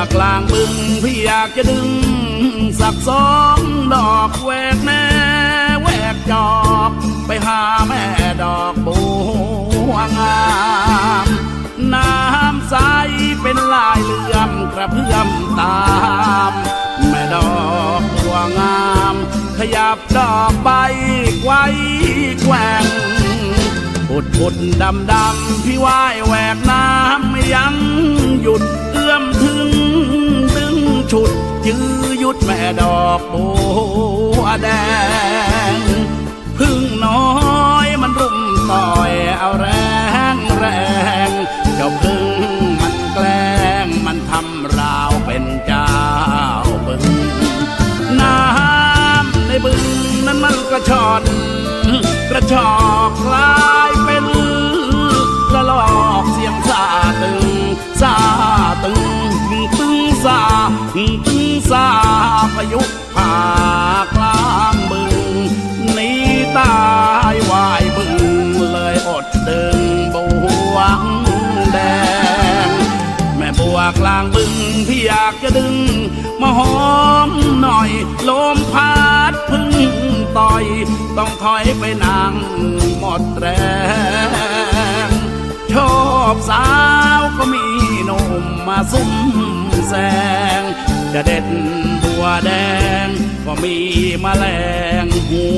างบึงพี่อยากจะดึง สักสองดอกแหวกแน่แหวกจอก ไปหาแม่ดอกบัวงามน้ำใสเป็นลายเลื่อมกระเพื่อมตาม แม่ดอกบัวงาม ขยับดอกใบไว้แกว่งพุดพุดดำดำพี่ว่ายแหวกน้ำไม่ยั้ง อกบัวแดง พึ่งน้อยมันรุมต่อยเอาแรงแรง เจ้าพึ่งมันแกล้งมันทำราวเป็นเจ้าบึง น้ำในบึงนั้นมันกระชอนกระชอกคลายเป็นละลอกเสียงซาตึงซาตึงตึงซาตึงซาพายุากจะดึง มาหอมหน่อย ลมพัดพึ่งต่อย ต้องถอยไปนางหมดแรงชอบสาวก็มีหนุ่มมาซุ่มแซงจะเด็ดบัวแดง ก็มีแมลงหูวั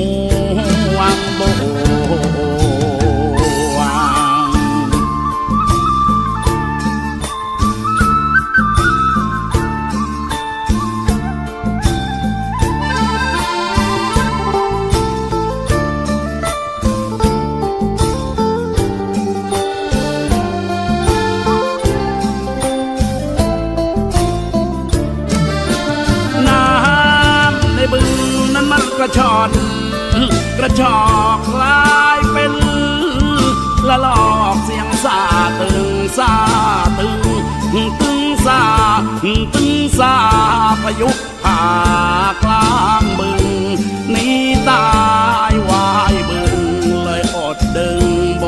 ระชอนกระชอกคลายเป็นละลอกเสียงซาตึงซาตึงตึงซาตึงซาพายุผ่ากลางบึงนี่ตายวายบึงเลยอดดึงบ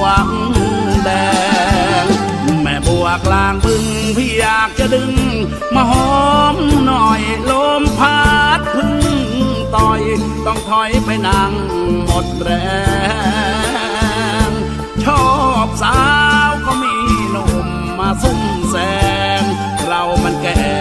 วงแดง แม่บัวกลางบึงพี่อยากจะดึงมาหอ ต้องถอยไปนั่งหมดแรง ชอบสาวก็มีหนุ่มมาซุ่มแซงเรามันแก่